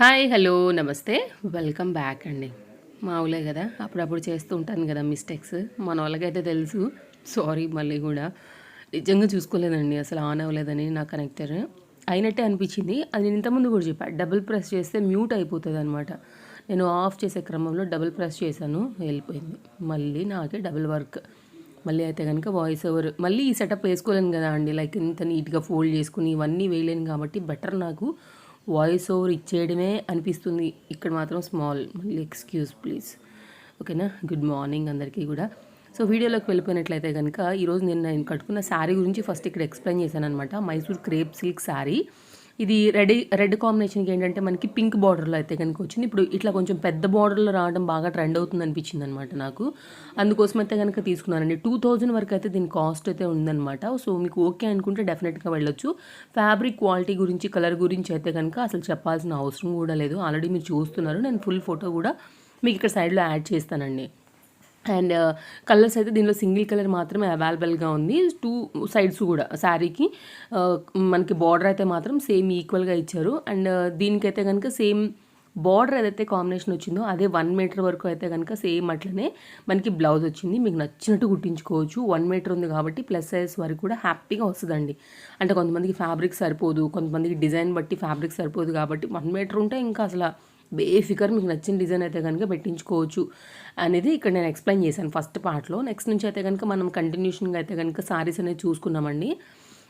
Hi hello నమస్తే. Welcome back అండి. మామూలే కదా అప్పుడప్పుడు చేస్తూ ఉంటాను కదా మిస్టేక్స్. మన వాళ్ళకైతే తెలుసు. సారీ మళ్ళీ కూడా. నిజంగా చూసుకోలేదండి అసలు ఆన్ అవ్వలేదని నా కనెక్టర్. అయినట్టే అనిపించింది. అది నేను ఇంతకుముందు కూడా చెప్పాను డబుల్ ప్రెస్ చేస్తే మ్యూట్ అయిపోతుంది అనమాట నేను ఆఫ్ చేసే క్రమంలో డబుల్ ప్రెస్ చేశాను వెళ్ళిపోయింది. మళ్ళీ నాకే డబుల్ వర్క్. మళ్ళీ అయితే కనుక వాయిస్ ఓవర్. మళ్ళీ ఈ సెటప్ వేసుకోలేను కదా అండి లైక్ ఇంత నీట్గా ఫోల్డ్ చేసుకుని ఇవన్నీ వేయలేను కాబట్టి బెటర్ నాకు వాయిస్ ఓవర్ ఇచ్చేయడమే అనిపిస్తుంది. ఇక్కడ మాత్రం స్మాల్ మళ్ళీ ఎక్స్క్యూజ్ ప్లీజ్ ఓకేనా గుడ్ మార్నింగ్ అందరికీ కూడా. సో వీడియోలోకి వెళ్ళిపోయినట్లయితే కనుక ఈరోజు నేను నేను కట్టుకున్న శారీ గురించి ఫస్ట్ ఇక్కడ ఎక్స్ప్లెయిన్ చేశాను అనమాట మైసూర్ క్రేప్ సిల్క్ శారీ ఇది రెడ్ రెడ్ కాంబినేషన్కి ఏంటంటే మనకి పింక్ బార్డర్లో అయితే కనుక వచ్చింది. ఇప్పుడు ఇట్లా కొంచెం పెద్ద బార్డర్లో రావడం బాగా ట్రెండ్ అవుతుంది అనిపించింది అనమాట నాకు. అందుకోసం అయితే కనుక తీసుకున్నానండి. టూ థౌజండ్ వరకు అయితే దీని కాస్ట్ అయితే ఉందన్నమాట సో మీకు ఓకే అనుకుంటే డెఫినెట్గా వెళ్ళొచ్చు. ఫ్యాబ్రిక్ క్వాలిటీ గురించి కలర్ గురించి అయితే కనుక అసలు చెప్పాల్సిన అవసరం కూడా లేదు. ఆల్రెడీ మీరు చూస్తున్నారు. నేను ఫుల్ ఫోటో కూడా మీకు ఇక్కడ సైడ్లో యాడ్ చేస్తానండి. అండ్ కలర్స్ అయితే దీనిలో సింగిల్ కలర్ మాత్రమే అవైలబుల్గా ఉంది. టూ సైడ్స్ కూడా శారీకి మనకి బార్డర్ అయితే మాత్రం సేమ్ ఈక్వల్గా ఇచ్చారు. అండ్ దీనికైతే కనుక సేమ్ బార్డర్ ఏదైతే కాంబినేషన్ వచ్చిందో అదే వన్ మీటర్ వరకు అయితే కనుక సేమ్ అట్లనే మనకి బ్లౌజ్ వచ్చింది. మీకు నచ్చినట్టు కుట్టించుకోవచ్చు. వన్ మీటర్ ఉంది కాబట్టి ప్లస్ సైజ్ వరకు కూడా హ్యాపీగా వస్తుందండి. అంటే కొంతమందికి ఫ్యాబ్రిక్ సరిపోదు కొంతమందికి డిజైన్ బట్టి ఫ్యాబ్రిక్ సరిపోదు కాబట్టి వన్ మీటర్ ఉంటే ఇంకా అసలు బేఫికర్ మీకు నచ్చిన డిజైన్ అయితే కనుక పెట్టించుకోవచ్చు అనేది ఇక్కడ నేను ఎక్స్ప్లెయిన్ చేశాను ఫస్ట్ పార్ట్లో. నెక్స్ట్ నుంచి అయితే కనుక మనం కంటిన్యూషన్గా అయితే కనుక సారీస్ అనేది చూసుకున్నామండి.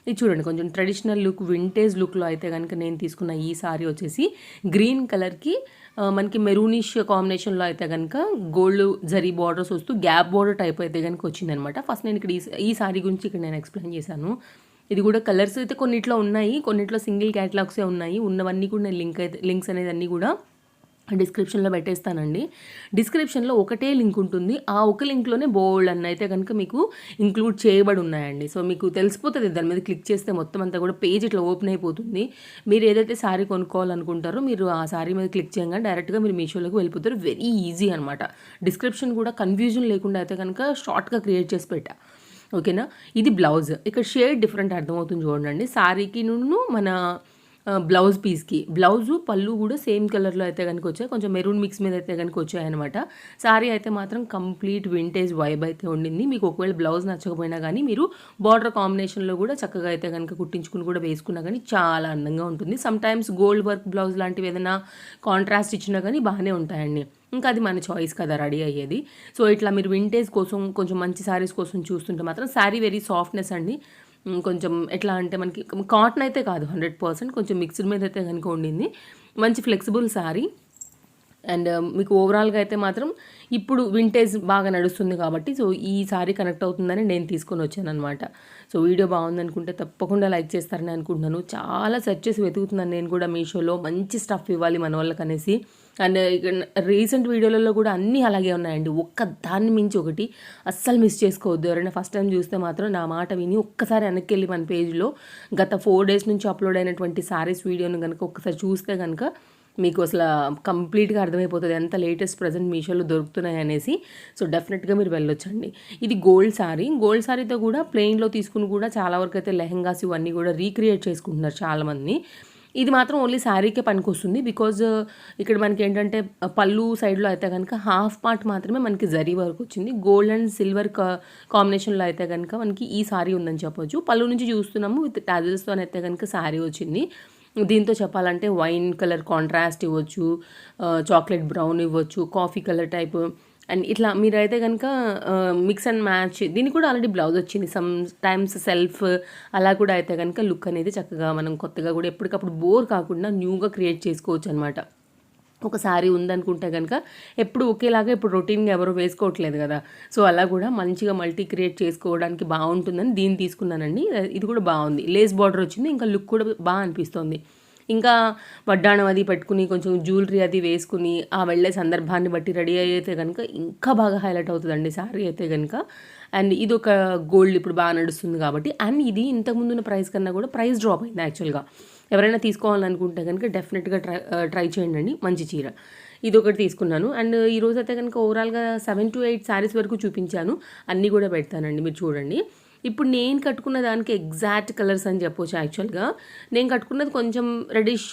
ఇది చూడండి కొంచెం ట్రెడిషనల్ లుక్ వింటేజ్ లుక్లో అయితే కనుక నేను తీసుకున్న ఈ సారీ వచ్చేసి గ్రీన్ కలర్కి మనకి మెరూనిష్ కాంబినేషన్లో అయితే కనుక గోల్డ్ జరీ బార్డర్స్ వస్తూ గ్యాప్ బార్డర్ టైప్ అయితే కనుక వచ్చిందనమాట. ఫస్ట్ నేను ఇక్కడ ఈ సారీ గురించి ఇక్కడ నేను ఎక్స్ప్లెయిన్ చేశాను. ఇది కూడా కలర్స్ అయితే కొన్నిట్లో ఉన్నాయి కొన్నిట్లో సింగిల్ క్యాటలాగ్సే ఉన్నాయి ఉన్నవన్నీ కూడా నేను లింక్ అయితే లింక్స్ అనేది అన్నీ కూడా డిస్క్రిప్షన్లో పెట్టేస్తానండి. డిస్క్రిప్షన్లో ఒకటే లింక్ ఉంటుంది. ఆ ఒక లింక్లోనే బోల్డ్ అన్న అయితే కనుక మీకు ఇంక్లూడ్ చేయబడి ఉన్నాయండి. సో మీకు తెలిసిపోతుంది. దాని మీద క్లిక్ చేస్తే మొత్తం అంతా కూడా పేజ్ ఇట్లా ఓపెన్ అయిపోతుంది. మీరు ఏదైతే శారీ కొనుక్కోవాలనుకుంటారో మీరు ఆ శారీ మీద క్లిక్ చేయగానే డైరెక్ట్గా మీరు మీషోలోకి వెళ్ళిపోతారు. వెరీ ఈజీ అనమాట డిస్క్రిప్షన్ కూడా కన్ఫ్యూజన్ లేకుండా అయితే కనుక షార్ట్గా క్రియేట్ చేసి పెట్టా. ఓకేనా? ఇది బ్లౌజ్. ఇక్కడ షేడ్ డిఫరెంట్ అర్థమవుతుంది చూడండి. శారీకి నుండి మన బ్లౌజ్ పీస్కి. బ్లౌజు పళ్ళు కూడా సేమ్ కలర్లో అయితే కనుక వచ్చాయి. కొంచెం మెరూన్ మిక్స్ మీద అయితే కనుక వచ్చాయన్నమాట. సారీ అయితే మాత్రం కంప్లీట్ వింటేజ్ వైబ్ అయితే ఉండింది. మీకు ఒకవేళ బ్లౌజ్ నచ్చకపోయినా కానీ మీరు బార్డర్ కాంబినేషన్లో కూడా చక్కగా అయితే కనుక కుట్టించుకుని కూడా వేసుకున్నా కానీ చాలా అందంగా ఉంటుంది. Some times gold work blouse లాంటివి ఏదైనా కాంట్రాస్ట్ ఇచ్చినా కానీ బాగానే ఉంటాయండి. ఇంకా అది మన చాయిస్ కదా రెడీ అయ్యేది. సో ఇట్లా మీరు వింటేజ్ కోసం కొంచెం మంచి శారీస్ కోసం చూస్తుంటే మాత్రం శారీ వెరీ సాఫ్ట్నెస్ అండి. కొంచెం ఎట్లా అంటే మనకి కాటన్ అయితే కాదు హండ్రెడ్ పర్సెంట్ కొంచెం మిక్స్డ్ మీద అయితే కనుక ఉండింది. మంచి ఫ్లెక్సిబుల్ శారీ అండ్ um, మీకు ఓవరాల్గా అయితే మాత్రం ఇప్పుడు వింటేజ్ బాగా నడుస్తుంది కాబట్టి సో ఈ సారీ కనెక్ట్ అవుతుందని నేను తీసుకొని వచ్చాను అనమాట సో వీడియో బాగుంది అనుకుంటే తప్పకుండా లైక్ చేస్తారని అనుకుంటున్నాను. చాలా సెర్చ్ చేసి వెతుకుతున్నాను నేను కూడా మీషోలో. మంచి స్టఫ్ ఇవ్వాలి మన వాళ్ళకి అనేసి. అండ్ రీసెంట్ వీడియోలలో కూడా అన్నీ అలాగే ఉన్నాయండి. ఒక్క దాన్ని మించి ఒకటి అస్సలు మిస్ చేసుకోవద్దు. ఎవరైనా ఫస్ట్ టైం చూస్తే మాత్రం నా మాట విని ఒక్కసారి వెనక్కి వెళ్ళి మన పేజ్లో గత ఫోర్ డేస్ నుంచి అప్లోడ్ అయినటువంటి సారీస్ వీడియోను కనుక ఒక్కసారి చూస్తే కనుక మీకు అసలు కంప్లీట్గా అర్థమైపోతుంది ఎంత లేటెస్ట్ ప్రజెంట్ మీషోలో దొరుకుతున్నాయి అనేసి. సో డెఫినెట్గా మీరు వెళ్ళొచ్చండి. ఇది గోల్డ్ శారీ గోల్డ్ శారీతో కూడా ప్లెయిన్లో తీసుకుని కూడా చాలా వరకు అయితే లెహంగాస్ ఇవన్నీ కూడా రీక్రియేట్ చేసుకుంటున్నారు చాలామంది ఇది మాత్రం ఓన్లీ శారీకే పనికొస్తుంది బికాజ్ ఇక్కడ మనకి ఏంటంటే పళ్ళు సైడ్లో అయితే కనుక హాఫ్ పార్ట్ మాత్రమే మనకి జరీ వరకు వచ్చింది. గోల్డ్ అండ్ సిల్వర్ కాంబినేషన్లో అయితే కనుక మనకి ఈ శారీ ఉందని చెప్పొచ్చు. పళ్ళు నుంచి చూస్తున్నాము విత్ టాజిల్స్తో అయితే కనుక శారీ వచ్చింది. దీంతో చెప్పాలంటే వైన్ కలర్ కాంట్రాస్ట్ ఇవ్వచ్చు చాక్లెట్ బ్రౌన్ ఇవ్వచ్చు కాఫీ కలర్ టైప్. అండ్ ఇట్లా మీరైతే కనుక మిక్స్ అండ్ మ్యాచ్ దీనికి కూడా ఆల్రెడీ బ్లౌజ్ వచ్చింది. సమ్ టైమ్స్ సెల్ఫ్ అలా కూడా అయితే కనుక లుక్ అనేది చక్కగా మనం కొత్తగా కూడా ఎప్పటికప్పుడు బోర్ కాకుండా న్యూగా క్రియేట్ చేసుకోవచ్చు అనమాట ఒక శారీ ఉందనుకుంటే కనుక ఎప్పుడు ఒకేలాగా ఇప్పుడు రొటీన్గా ఎవరు వేసుకోవట్లేదు కదా. సో అలా కూడా మంచిగా మల్టీ క్రియేట్ చేసుకోవడానికి బాగుంటుందని దీన్ని తీసుకున్నానండి. ఇది కూడా బాగుంది. లేస్ బార్డర్ వచ్చింది ఇంకా లుక్ కూడా బాగా అనిపిస్తుంది. ఇంకా వడ్డాణం అది పెట్టుకుని కొంచెం జ్యువెలరీ అది వేసుకుని ఆ వెళ్ళే సందర్భాన్ని బట్టి రెడీ అయితే కనుక ఇంకా బాగా హైలైట్ అవుతుందండి శారీ అయితే కనుక అండ్ ఇది ఒక గోల్డ్ ఇప్పుడు బాగా నడుస్తుంది కాబట్టి. అండ్ ఇది ఇంతకుముందున్న ప్రైస్ కన్నా కూడా ప్రైస్ డ్రాప్ అయింది యాక్చువల్గా. ఎవరైనా తీసుకోవాలనుకుంటే కనుక డెఫినెట్గా ట్రై ట్రై చేయండి మంచి చీర. ఇది ఒకటి తీసుకున్నాను. అండ్ ఈరోజు అయితే కనుక ఓవరాల్గా సెవెన్ టు ఎయిట్ శారీస్ వరకు చూపించాను. అన్నీ కూడా పెడతానండి. మీరు చూడండి. ఇప్పుడు నేను కట్టుకున్న దానికి ఎగ్జాక్ట్ కలర్స్ అని చెప్పొచ్చు యాక్చువల్గా నేను కట్టుకున్నది కొంచెం reddish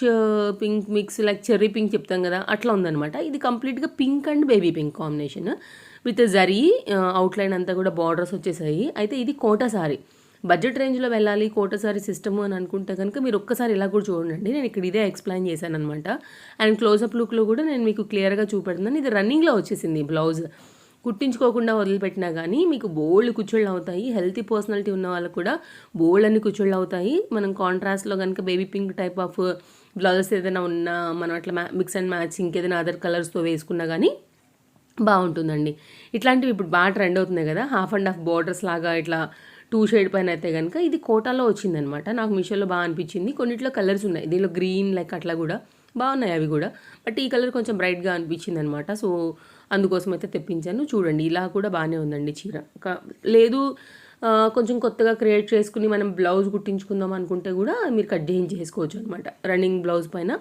pink mix like cherry pink చెప్తాం కదా అట్లా ఉందన్నమాట. ఇది కంప్లీట్గా pink and baby pink combination with zari outline అంతా కూడా బార్డర్స్ వచ్చేసాయి. అయితే ఇది కోటా సారీ. బడ్జెట్ రేంజ్లో వెళ్ళాలి కోటసారి సిస్టమ్ అని అనుకుంటే కనుక మీరు ఒక్కసారి ఇలా కూడా చూడండి. నేను ఇక్కడ ఇదే ఎక్స్ప్లెయిన్ చేశాను అనమాట అండ్ క్లోజప్ లుక్లో కూడా నేను మీకు క్లియర్గా చూపెడుతున్నాను ఇది రన్నింగ్లో వచ్చేసింది బ్లౌజ్ కుట్టించుకోకుండా వదిలిపెట్టినా కానీ మీకు బోల్డ్ కుచ్చుళ్ళు అవుతాయి. హెల్తీ పర్సనాలిటీ ఉన్న వాళ్ళకు కూడా బోల్డ్ అన్ని కుచ్చుళ్ళు అవుతాయి. మనం కాంట్రాస్ట్లో కనుక baby pink type of blouses ఏదైనా ఉన్నా మనం అట్లా మిక్స్ అండ్ మ్యాచ్ ఇంకేదైనా అదర్ కలర్స్తో వేసుకున్నా కానీ బాగుంటుందండి. ఇట్లాంటివి ఇప్పుడు బాగా ట్రెండ్ అవుతున్నాయి కదా. హాఫ్ అండ్ హాఫ్ బార్డర్స్ లాగా ఇట్లా టూ షేడ్ పైన అయితే కనుక ఇది కోటాలో వచ్చిందనమాట నాకు మీషోలో బాగా అనిపించింది. కొన్నిట్లో కలర్స్ ఉన్నాయి. దీనిలో గ్రీన్ లైక్ అట్లా కూడా బాగున్నాయి అవి కూడా. బట్ ఈ కలర్ కొంచెం బ్రైట్గా అనిపించింది అనమాట సో అందుకోసం అయితే తెప్పించాను. చూడండి ఇలా కూడా బాగానే ఉందండి చీర. లేదు కొంచెం కొత్తగా క్రియేట్ చేసుకుని మనం బ్లౌజ్ కుట్టించుకుందాం అనుకుంటే కూడా మీరు కట్ చేయించి చేసుకోవచ్చు అనమాట రన్నింగ్ బ్లౌజ్ పైన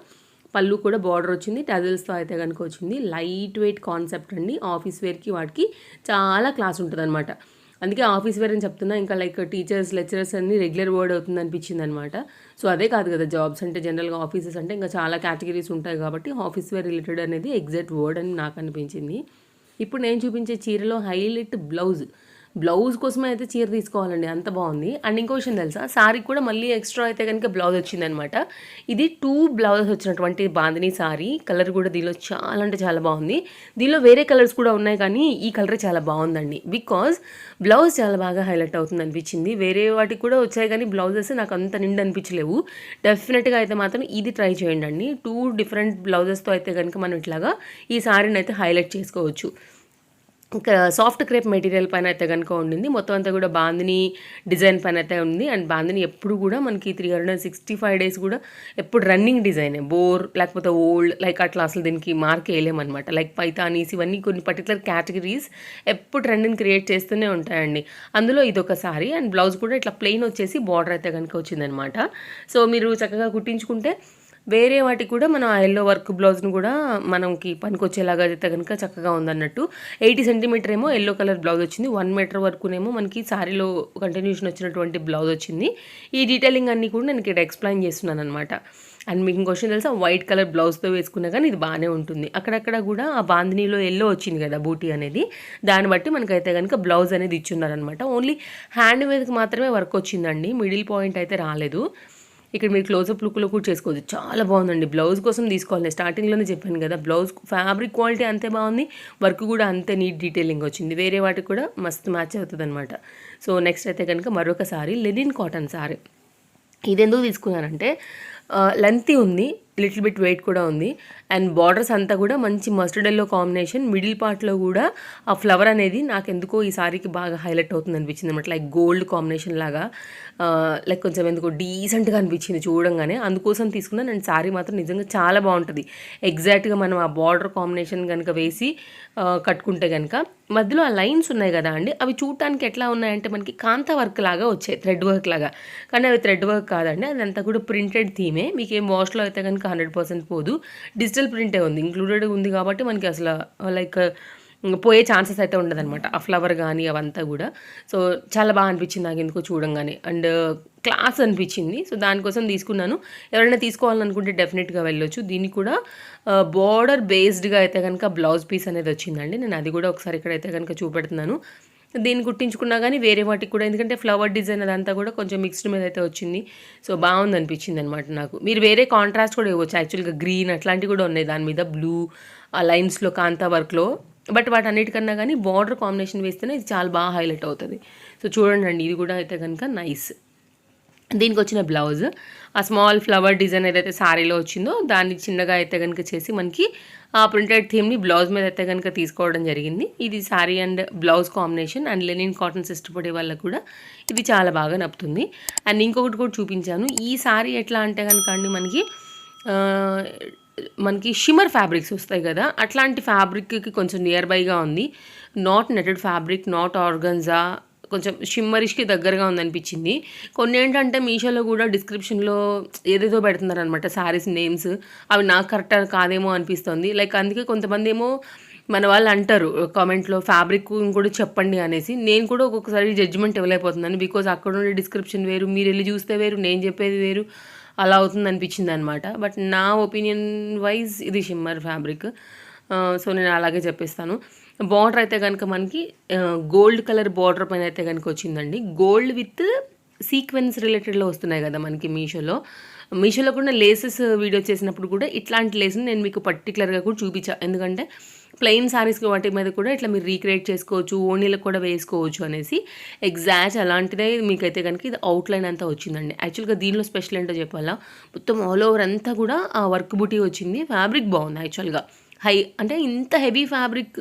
పళ్ళు కూడా బార్డర్ వచ్చింది. టజల్స్తో అయితే కనుక వచ్చింది. లైట్ వెయిట్ కాన్సెప్ట్ అండి. ఆఫీస్ వేర్కి వాటికి చాలా క్లాస్ ఉంటుంది అనమాట అందుకే ఆఫీస్ వేర్ అని చెప్తున్నా. ఇంకా లైక్ టీచర్స్ లెక్చరర్స్ అన్ని రెగ్యులర్ వర్డ్ అవుతుంది అనిపించింది అనమాట సో అదే కాదు కదా జాబ్స్ అంటే జనరల్గా ఆఫీసెస్ అంటే ఇంకా చాలా కేటగిరీస్ ఉంటాయి కాబట్టి ఆఫీస్ వేర్ రిలేటెడ్ అనేది ఎగ్జాక్ట్ వర్డ్ అని నాకు అనిపించింది. ఇప్పుడు నేను చూపించే చీరలో హైలైట్ బ్లౌజ్. బ్లౌజ్ కోసమే అయితే చీర తీసుకోవాలండి అంత బాగుంది. అండ్ ఇంకో విషయం తెలుసా సారీకి కూడా మళ్ళీ ఎక్స్ట్రా అయితే కనుక బ్లౌజ్ వచ్చిందనమాట. ఇది టూ బ్లౌజెస్ వచ్చినటువంటి బాందిని సారీ. కలర్ కూడా దీనిలో చాలా అంటే చాలా బాగుంది. దీనిలో వేరే కలర్స్ కూడా ఉన్నాయి కానీ ఈ కలర్ చాలా బాగుందండి. బికాజ్ బ్లౌజ్ చాలా బాగా హైలైట్ అవుతుంది అనిపించింది. వేరే వాటికి కూడా వచ్చాయి కానీ బ్లౌజెస్ నాకు అంత నిండు అనిపించలేవు. డెఫినెట్గా అయితే మాత్రం ఇది ట్రై చేయండి అండి. టూ డిఫరెంట్ బ్లౌజెస్తో అయితే కనుక మనం ఇట్లాగా ఈ సారీని అయితే హైలైట్ చేసుకోవచ్చు. సాఫ్ట్ క్రేప్ మెటీరియల్ పైన అయితే కనుక ఉండింది. మొత్తం అంతా కూడా బాందిని డిజైన్ పైన అయితే ఉంది. అండ్ బాందిని ఎప్పుడు కూడా మనకి three hundred sixty five days కూడా ఎప్పుడు రన్నింగ్ డిజైనే. బోర్ లేకపోతే ఓల్డ్ లైక్ అట్లా అసలు దీనికి మార్క్ వేయలేమన్నమాట. లైక్ పైతానీస్ ఇవన్నీ కొన్ని పర్టికులర్ కేటగిరీస్ ఎప్పుడు ట్రెండ్ని క్రియేట్ చేస్తూనే ఉంటాయండి. అందులో ఇది ఒకసారి అండ్ బ్లౌజ్ కూడా ఇట్లా ప్లెయిన్ వచ్చేసి బార్డర్ అయితే కనుక వచ్చిందనమాట సో మీరు చక్కగా కుట్టించుకుంటే వేరే వాటికి కూడా మనం ఆ ఎల్లో వర్క్ బ్లౌజ్ను కూడా మనకి పనికొచ్చేలాగా అయితే కనుక చక్కగా ఉందన్నట్టు. ఎయిటీ సెంటీమీటర్ ఏమో ఎల్లో కలర్ బ్లౌజ్ వచ్చింది. వన్ మీటర్ వరకునేమో మనకి శారీలో కంటిన్యూషన్ వచ్చినటువంటి బ్లౌజ్ వచ్చింది. ఈ డీటెయిలింగ్ అన్నీ కూడా నేను ఇక్కడ ఎక్స్ప్లెయిన్ చేస్తున్నాను అనమాట అండ్ మీకు క్వశ్చన్ తెలుసా? వైట్ కలర్ బ్లౌజ్తో వేసుకున్నా కానీ ఇది బాగానే ఉంటుంది. అక్కడక్కడ కూడా ఆ బాందినీలో ఎల్లో వచ్చింది కదా బూటీ అనేది. దాన్ని బట్టి మనకైతే కనుక బ్లౌజ్ అనేది ఇచ్చున్నారనమాట ఓన్లీ హ్యాండ్ మీదకి మాత్రమే వర్క్ వచ్చిందండి. మిడిల్ పాయింట్ అయితే రాలేదు. ఇక్కడ మీరు క్లోజప్ లుక్లో కూడా చేసుకోవచ్చు. చాలా బాగుందండి. బ్లౌజ్ కోసం తీసుకోవాలి. స్టార్టింగ్లోనే చెప్పాను కదా బ్లౌజ్ ఫ్యాబ్రిక్ క్వాలిటీ అంతే బాగుంది. వర్క్ కూడా అంతే నీట్ డీటెయిలింగ్ వచ్చింది. వేరే వాటికి కూడా మస్తు మ్యాచ్ అవుతుంది అనమాట సో నెక్స్ట్ అయితే కనుక మరొక సారీ లెనిన్ కాటన్ సారీ ఇది ఎందుకు తీసుకున్నానంటే లెంతీ ఉంది. లిటిల్ బిట్ వెయిట్ కూడా ఉంది. అండ్ బార్డర్స్ అంతా కూడా మంచి మస్టర్డ్ ఎల్లో కాంబినేషన్. మిడిల్ పార్ట్లో కూడా ఆ ఫ్లవర్ అనేది నాకు ఎందుకో ఈ సారీకి బాగా హైలైట్ అవుతుంది అనిపించింది అనమాట లైక్ గోల్డ్ కాంబినేషన్ లాగా లైక్ కొంచెం ఎందుకో డీసెంట్గా అనిపించింది చూడంగానే. అందుకోసం తీసుకున్నాను. అండ్ సారీ మాత్రం నిజంగా చాలా బాగుంటుంది. ఎగ్జాక్ట్గా మనం ఆ బార్డర్ కాంబినేషన్ కనుక వేసి కట్టుకుంటే కనుక మధ్యలో ఆ లైన్స్ ఉన్నాయి కదా అండి. అవి చూడటానికి ఎట్లా ఉన్నాయంటే మనకి కాంత వర్క్ లాగా వచ్చాయి. థ్రెడ్ వర్క్ లాగా. కానీ అవి థ్రెడ్ వర్క్ కాదండి. అదంతా కూడా ప్రింటెడ్ థీమే. మీకు ఏం వాష్లో అయితే కనుక హండ్రెడ్ పర్సెంట్ పోదు. డిజిటల్ ప్రింటే ఉంది. ఇంక్లూడెడ్ ఉంది కాబట్టి మనకి అసలు లైక్ పోయే ఛాన్సెస్ అయితే ఉండదన్నమాట. ఆ ఫ్లవర్ కానీ అవంతా కూడా. సో చాలా బాగా అనిపించింది నాకు ఎందుకో చూడంగానే. అండ్ క్లాస్ అనిపించింది. సో దానికోసం తీసుకున్నాను. ఎవరైనా తీసుకోవాలనుకుంటే డెఫినెట్గా వెళ్ళొచ్చు. దీనికి కూడా బార్డర్ బేస్డ్గా అయితే కనుక బ్లౌజ్ పీస్ అనేది వచ్చిందండి. నేను అది కూడా ఒకసారి ఇక్కడైతే కనుక చూపెడుతున్నాను. దీన్ని కుట్టించుకున్నా కానీ వేరే వాటికి కూడా ఎందుకంటే ఫ్లవర్ డిజైన్ అదంతా కూడా కొంచెం మిక్స్డ్ మీద అయితే వచ్చింది. సో బాగుంది అనిపించింది అనమాట నాకు. మీరు వేరే కాంట్రాస్ట్ కూడా ఇవ్వచ్చు. యాక్చువల్గా గ్రీన్ అట్లాంటివి కూడా ఉన్నాయి. దాని మీద బ్లూ ఆ లైన్స్లో కాంతా వర్క్లో బట్ వాటి అన్నిటికన్నా కానీ బార్డర్ కాంబినేషన్ వేస్తేనే ఇది చాలా బాగా హైలైట్ అవుతుంది. సో చూడండి ఇది కూడా అయితే కనుక నైస్ దీనికి వచ్చిన బ్లౌజ్. ఆ స్మాల్ ఫ్లవర్ డిజైన్ ఏదైతే శారీలో వచ్చిందో దాన్ని చిన్నగా అయితే కనుక చేసి మనకి ఆ ప్రింటెడ్ థీమ్ని బ్లౌజ్ మీద అయితే కనుక తీసుకోవడం జరిగింది. ఇది sari and blouse combination and linen cottons ఇష్టపడే వాళ్ళకు కూడా ఇది చాలా బాగా నప్పుతుంది. అండ్ ఇంకొకటి కూడా చూపించాను. ఈ శారీ ఎట్లా అంటే కనుక అండి మనకి మనకి షిమర్ ఫ్యాబ్రిక్స్ వస్తాయి కదా అట్లాంటి ఫ్యాబ్రిక్కి కొంచెం నియర్ బైగా ఉంది. Not netted fabric not organza కొంచెం షిమ్మరిష్కి దగ్గరగా ఉందనిపించింది. కొన్ని ఏంటంటే మీషోలో కూడా డిస్క్రిప్షన్లో ఏదేదో పెడుతున్నారనమాట శారీస్ నేమ్స్. అవి నాకు కరెక్ట్ కాదేమో అనిపిస్తుంది. లైక్ అందుకే కొంతమంది ఏమో మన వాళ్ళు అంటారు కామెంట్లో ఫ్యాబ్రిక్ కూడా చెప్పండి అనేసి. నేను కూడా ఒక్కొక్కసారి జడ్జిమెంట్ ఇవ్వలేకపోతున్నాను బికాజ్ అక్కడ ఉండే డిస్క్రిప్షన్ వేరు మీరు వెళ్ళి చూస్తే వేరు నేను చెప్పేది వేరు. అలా అవుతుంది అనిపించింది అనమాట బట్ నా ఒపీనియన్ వైజ్ ఇది షిమ్మర్ ఫ్యాబ్రిక్. సో నేను అలాగే చెప్పిస్తాను. బార్డర్ అయితే కనుక మనకి గోల్డ్ కలర్ బార్డర్ పైన అయితే కనుక వచ్చిందండి. గోల్డ్ విత్ సీక్వెన్స్ రిలేటెడ్లో వస్తున్నాయి కదా మనకి మీషోలో. మీషోలో కూడా లేసెస్ వీడియో చేసినప్పుడు కూడా ఇట్లాంటి లేస్ని నేను మీకు పర్టికులర్గా కూడా చూపించా. ఎందుకంటే ప్లెయిన్ సారీస్ వాటి మీద కూడా ఇట్లా మీరు రీక్రియేట్ చేసుకోవచ్చు ఓనీలకు కూడా వేసుకోవచ్చు అనేసి. ఎగ్జాక్ట్ అలాంటిదే మీకైతే కనుక ఇది అవుట్లైన్ అంతా వచ్చిందండి. యాక్చువల్గా దీనిలో స్పెషల్ ఏంటో చెప్పాలా? మొత్తం ఆల్ ఓవర్ అంతా కూడా ఆ వర్క్ బుటీ వచ్చింది. ఫ్యాబ్రిక్ బాగుంది యాక్చువల్గా హై అంటే ఇంత హెవీ ఫ్యాబ్రిక్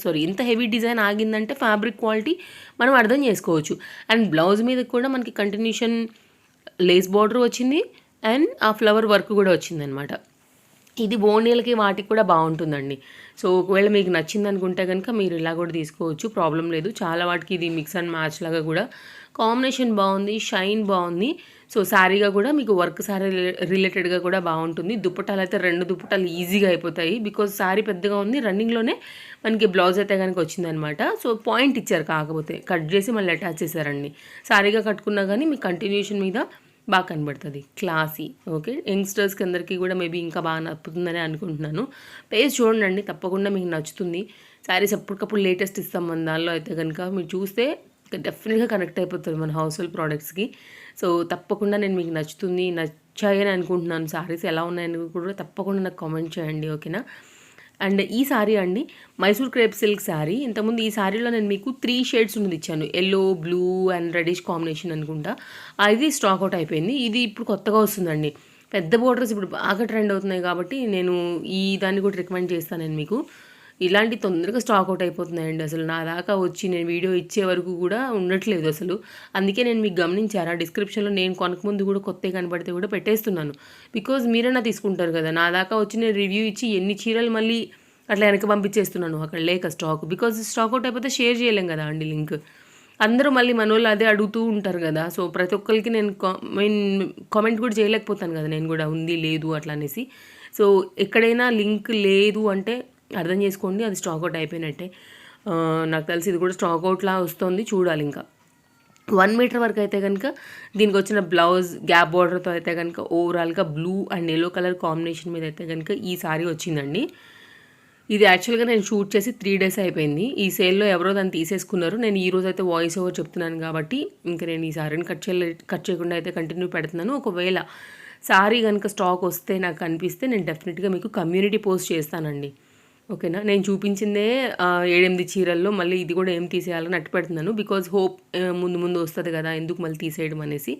సారీ ఇంత హెవీ డిజైన్ ఆగిందంటే ఫ్యాబ్రిక్ క్వాలిటీ మనం అర్థం చేసుకోవచ్చు. అండ్ బ్లౌజ్ మీద కూడా మనకి కంటిన్యూషన్ లేస్ బార్డర్ వచ్చింది అండ్ ఆ ఫ్లవర్ వర్క్ కూడా వచ్చిందనమాట ఇది బోనీలకి వాటికి కూడా బాగుంటుందండి. సో ఒకవేళ మీకు నచ్చింది అనుకుంటే కనుక మీరు ఇలా కూడా తీసుకోవచ్చు. ప్రాబ్లం లేదు. చాలా వాటికి ఇది మిక్స్ అండ్ మ్యాచ్ లాగా కూడా కాంబినేషన్ బాగుంది షైన్ బాగుంది. సో శారీగా కూడా మీకు వర్క్ శారీ రిలేటెడ్గా కూడా బాగుంటుంది. దుప్పటాలు అయితే రెండు దుప్పటాలు ఈజీగా అయిపోతాయి. బికాజ్ శారీ పెద్దగా ఉంది. రన్నింగ్లోనే మనకి బ్లౌజ్ అయితే కనుక వచ్చిందనమాట. సో పాయింట్ ఇచ్చారు కాకపోతే. కట్ చేసి మళ్ళీ అటాచ్ చేశారండి. శారీగా కట్టుకున్నా కానీ మీ కంటిన్యూషన్ మీద బాగా కనబడుతుంది. క్లాసీ. ఓకే? యంగ్స్టర్స్కి అందరికీ కూడా మేబీ ఇంకా బాగా నప్పుతుందని అనుకుంటున్నాను. పేజ్ చూడండి తప్పకుండా మీకు నచ్చుతుంది. శారీస్ ఎప్పటికప్పుడు లేటెస్ట్ ఇస్తాం మన దానిలో అయితే కనుక. మీరు చూస్తే డెఫినెట్గా కనెక్ట్ అయిపోతుంది మన హౌస్ హోల్డ్ ప్రోడక్ట్స్కి సో తప్పకుండా నేను మీకు నచ్చుతుంది నచ్చాయని అనుకుంటున్నాను. శారీస్ ఎలా ఉన్నాయని కూడా తప్పకుండా నాకు కామెంట్ చేయండి ఓకేనా? అండ్ ఈ శారీ అండి మైసూర్ క్రేప్ సిల్క్ శారీ ఇంతకుముందు ఈ శారీలో నేను మీకు త్రీ షేడ్స్ ఉన్నది ఇచ్చాను. Yellow blue and reddish combination అనుకుంటా. అది స్టాక్ అవుట్ అయిపోయింది. ఇది ఇప్పుడు కొత్తగా వస్తుందండి. పెద్ద బోర్డర్స్ ఇప్పుడు బాగా ట్రెండ్ అవుతున్నాయి కాబట్టి నేను ఈ దాన్ని కూడా రికమెండ్ చేస్తాను నేను మీకు. ఇలాంటి తొందరగా స్టాక్ అవుట్ అయిపోతున్నాయండి అసలు. నా దాకా వచ్చి నేను వీడియో ఇచ్చే వరకు కూడా ఉండట్లేదు అసలు. అందుకే నేను మీకు గమనించారా డిస్క్రిప్షన్లో నేను కొనకముందు కూడా కొత్త కనబడితే కూడా పెట్టేస్తున్నాను. బికాజ్ మీరైనా తీసుకుంటారు కదా నా దాకా వచ్చి నేను రివ్యూ ఇచ్చి ఎన్ని చీరలు మళ్ళీ అట్లా వెనక పంపించేస్తున్నాను అక్కడ లేక స్టాక్ బికాజ్ స్టాక్ అవుట్ అయిపోతే షేర్ చేయలేం కదా అండి లింక్ అందరూ మళ్ళీ మన వాళ్ళు అదే అడుగుతూ ఉంటారు కదా. సో ప్రతి ఒక్కరికి నేను మీన్ కామెంట్ కూడా చేయలేకపోతాను కదా నేను కూడా ఉంది లేదు అట్లా అనేసి. సో ఎక్కడైనా లింక్ లేదు అంటే అర్థం చేసుకోండి అది స్టాక్ అవుట్ అయిపోయినట్టే. నాకు తెలిసి ఇది కూడా స్టాక్ అవుట్లా వస్తుంది చూడాలి ఇంకా. వన్ మీటర్ వరకు అయితే కనుక దీనికి వచ్చిన బ్లౌజ్ గ్యాప్ బార్డర్తో అయితే కనుక ఓవరాల్గా blue and yellow colour combination మీద అయితే కనుక ఈ సారీ వచ్చిందండి. ఇది యాక్చువల్గా నేను షూట్ చేసి త్రీ డేస్ అయిపోయింది. ఈ సేల్లో ఎవరో దాన్ని తీసేసుకున్నారు. నేను ఈ రోజు అయితే వాయిస్ ఓవర్ చెప్తున్నాను కాబట్టి ఇంకా నేను ఈ సారీని కట్ చేయలే కట్ చేయకుండా అయితే కంటిన్యూ పెడుతున్నాను. ఒకవేళ సారీ కనుక స్టాక్ వస్తే నాకు కనిపిస్తే నేను డెఫినెట్గా మీకు కమ్యూనిటీ పోస్ట్ చేస్తానండి. ఓకేనా? నేను చూపించిందే ఏడెనిమిది చీరల్లో మళ్ళీ ఇది కూడా ఏం తీసేయాలని అట్టు పెడుతున్నాను. బికాజ్ హోప్ ముందు ముందు వస్తుంది కదా ఎందుకు మళ్ళీ తీసేయడం అనేసి.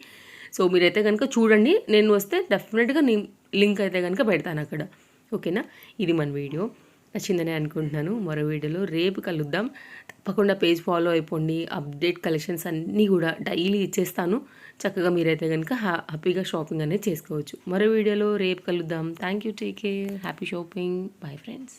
సో మీరైతే కనుక చూడండి నేను వస్తే డెఫినెట్గా నీ లింక్ అయితే కనుక పెడతాను అక్కడ. ఓకేనా? ఇది మన వీడియో. నచ్చిందని అనుకుంటున్నాను. మరో వీడియోలో రేపు కలుద్దాం. తప్పకుండా పేజ్ ఫాలో అయిపోండి. అప్డేట్ కలెక్షన్స్ అన్నీ కూడా డైలీ ఇచ్చేస్తాను. చక్కగా మీరైతే కనుక హ్యాపీగా షాపింగ్ అనేది చేసుకోవచ్చు. మరో వీడియోలో రేపు కలుద్దాం. Thank you take care happy shopping bye friends